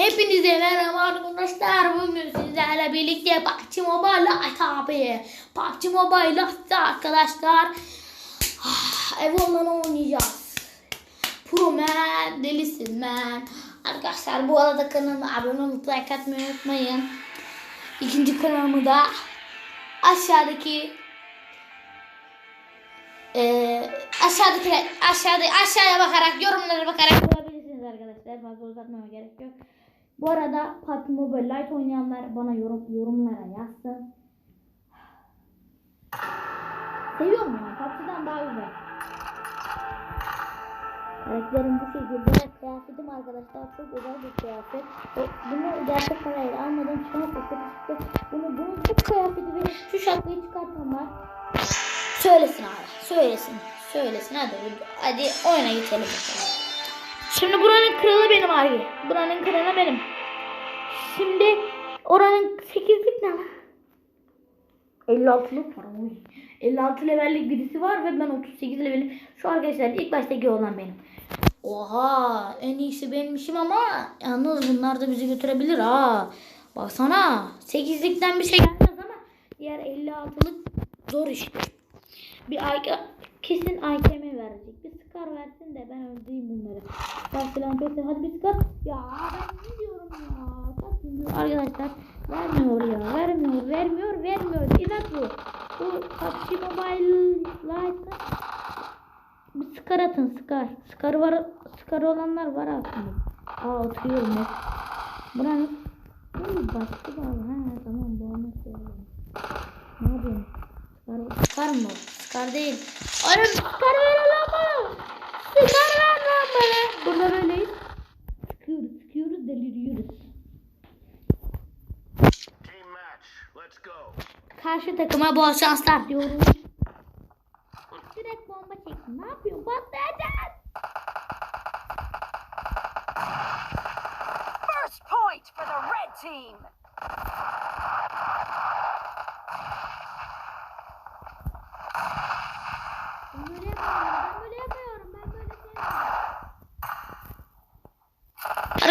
Hepinize merhaba arkadaşlar. Bugün sizlerle birlikte PUBG Mobile Lite abi. PUBG Mobile arkadaşlar. Ah, Ev onunla oynayacağız. Pro man, delisin man. Arkadaşlar bu arada kanalıma abone olup like atmayı unutmayın. İkinci kanalımı da aşağıdaki eee aşağıdaki aşağıda aşağıya bakarak yorumlara bakarak bulabilirsiniz arkadaşlar. Fazla uzatmama gerek yok. Bu arada PUBG Mobile Lite oynayanlar bana yorum yorumlara yazsın. Seviyorum ya. PUBG'den daha güzel. Karakterim bu şekilde. Kıyafetim arkadaşlar çok özel bir kıyafet. Ve bunu gerçek parayla almadım. Şu an çıktı. Bunu, bunu bu kıyafeti ve şu şapkayı çıkartan var. Söylesin abi. Söylesin. Söylesin hadi. Hadi oyuna geçelim. bakalım. Şimdi buranın kralı benim abi. Buranın kralı benim. Şimdi oranın 8'lik ne lan? 56'lık var. Oy. 56 levellik birisi var ve ben 38 levelim. Şu arkadaşlar ilk baştaki olan benim. Oha en iyisi benmişim ama yalnız bunlar da bizi götürebilir ha. Baksana 8'likten bir şey gelmez ama diğer 56'lık zor işte. Bir ay kesin AKM verecek. Bir skar versin de ben öldüreyim bunları. Ben filan peki hadi bir skar. Ya ben ne diyorum ya. Kaç gündür arkadaşlar vermiyor ya. Vermiyor, vermiyor, vermiyor. İnat bu. Bu PUBG Mobile Lite'da bir skar atın skar. Skar var. Skar olanlar var aslında. Aa oturuyorum hep. Buranın Hmm, baskı var. Ha tamam bu ya. Ne yapayım? Skar, skar mı? Skar değil. Oğlum skar ver bana. Skar ver bana. Burada böyleyiz. Sıkıyoruz, sıkıyoruz, deliriyoruz. Karşı takıma bol şanslar diyorum. Bak direkt bomba çektim. Ne yapıyorsun? Patlayacağız. First point for the red team. Ben böyle yapıyorum. Ben böyle yapıyorum. Ben böyle yapıyorum. Arkadaşlar şuradan bir durumu yapmam lazım. Aa yaptım. Durumu çok seviyorum. İki tane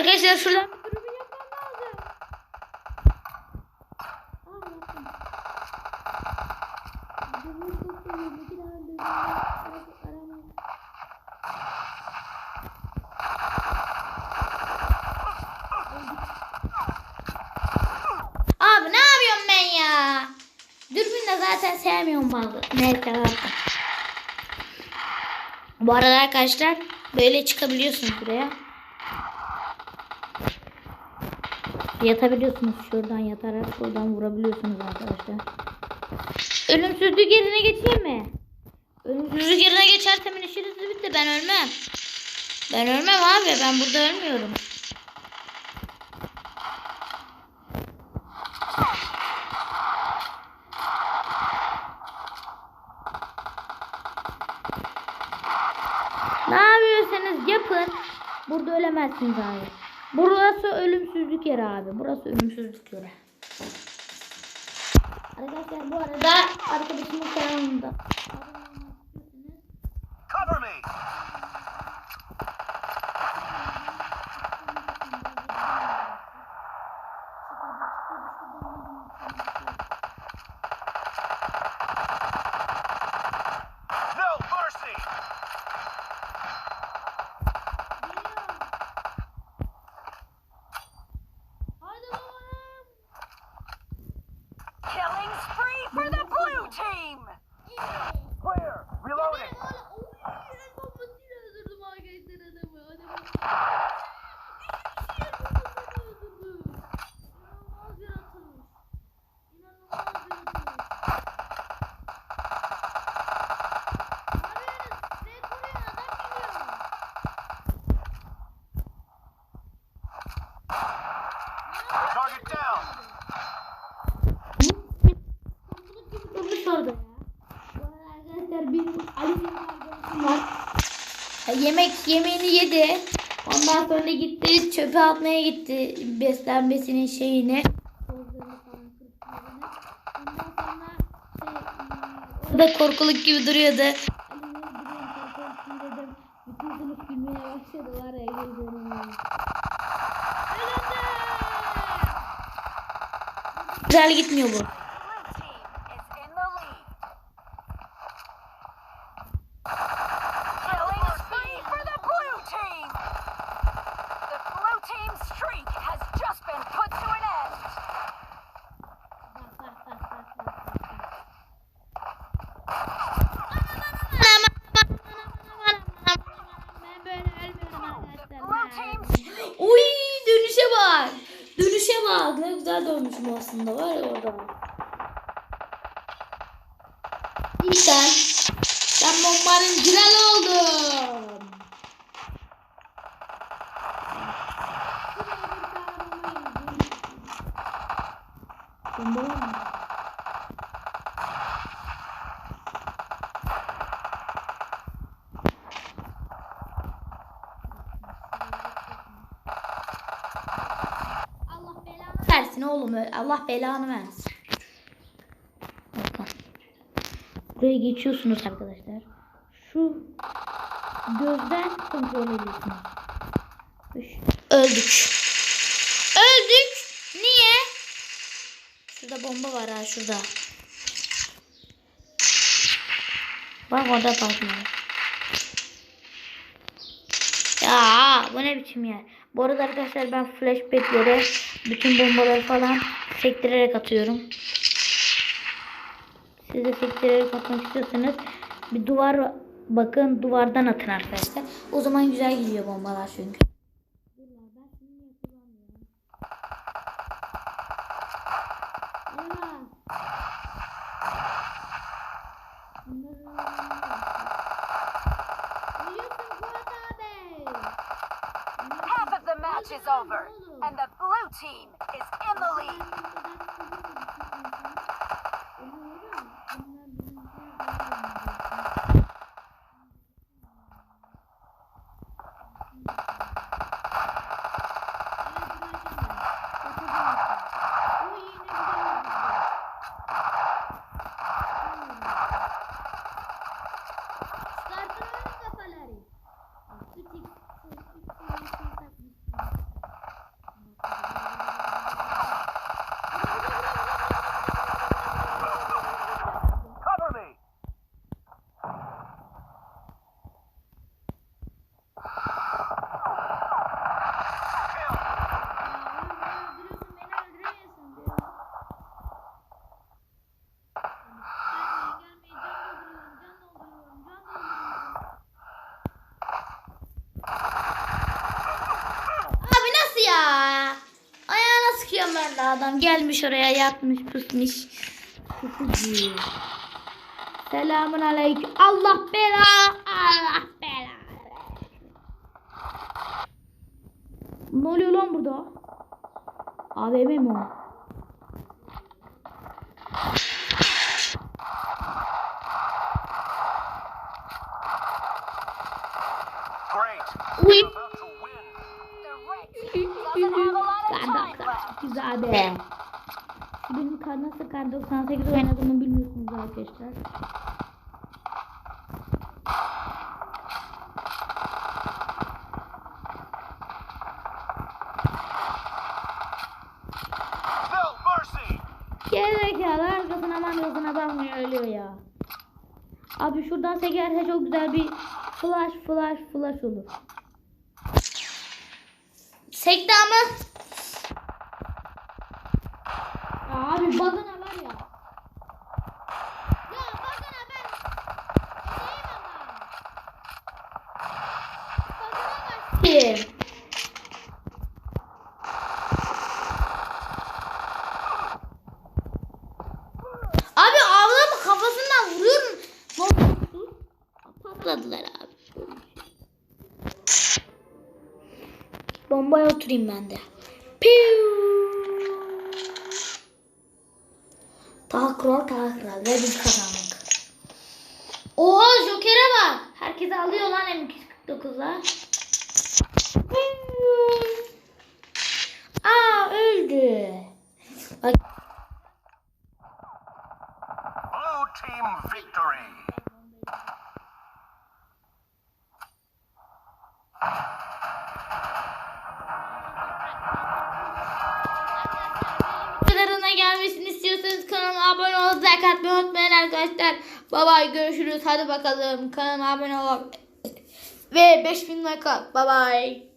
durumu aramam. Abi ne yapıyorum ben ya? Dürbünle zaten sevmiyorum bazı. Neyse zaten. Bu arada arkadaşlar böyle çıkabiliyorsunuz buraya. Yatabiliyorsunuz şuradan yatarak şuradan vurabiliyorsunuz arkadaşlar. Ölümsüzlük yerine geçeyim mi? Ölümsüzlük yerine geçersem işiniz bitti ben ölmem. Ben ölmem abi ben burada ölmüyorum. Ne yapıyorsanız yapın. Burada ölemezsiniz abi. Burası ölümsüzlük yeri abi. Burası ölümsüzlük yeri. Arkadaşlar bu arada arkadaşımın kanalında. Cover me. yemek yemeğini yedi. Ondan sonra gitti çöpe atmaya gitti beslenmesinin şeyini. da korkuluk gibi duruyordu. Güzel gitmiyor bu. Bak. Ne güzel dönmüşüm aslında var ya orada. İşte ben bombanın kral oldum. Bomba mı? Allah belanı versin oğlum. öyle. Allah belanı versin. Bakın. Buraya geçiyorsunuz arkadaşlar. Şu gözden kontrol ediyorsunuz. Öldük. Öldük. Niye? Şurada bomba var ha şurada. Bak orada patlıyor. Ya bu ne biçim yer. Bu arada arkadaşlar ben flashbacklere bütün bombaları falan sektirerek atıyorum. Siz de sektirerek atmak istiyorsanız bir duvar bakın duvardan atın arkadaşlar. O zaman güzel gidiyor bombalar çünkü. Over, and the blue team Ben de adam. Gelmiş oraya yatmış pusmuş. Pusucu. Selamun aleyküm. Allah bela. Allah bela. Ne oluyor lan burada? AVM mi o? Be. Benim nasıl kar 98 oynadığımı bilmiyorsunuz arkadaşlar. Gerizekalı arkasına mandasına bakmıyor ölüyor ya. Abi şuradan sekerse çok güzel bir flash flash flash olur. Sekti ama. Abi bagana var ya. Ya bagana ben. Edeyim ama. Bagana kaçtı. Abi avlamı kafasından vuruyorum. Patladılar abi. Bombaya oturayım ben de. Kral daha kral ve biz kazandık. Oha Joker'e bak. Herkes alıyor lan M249'lar. Aa öldü. Bak like atmayı unutmayın arkadaşlar. Bye bye görüşürüz. Hadi bakalım kanalıma abone ol. Ve 5000 like at. Bye bye.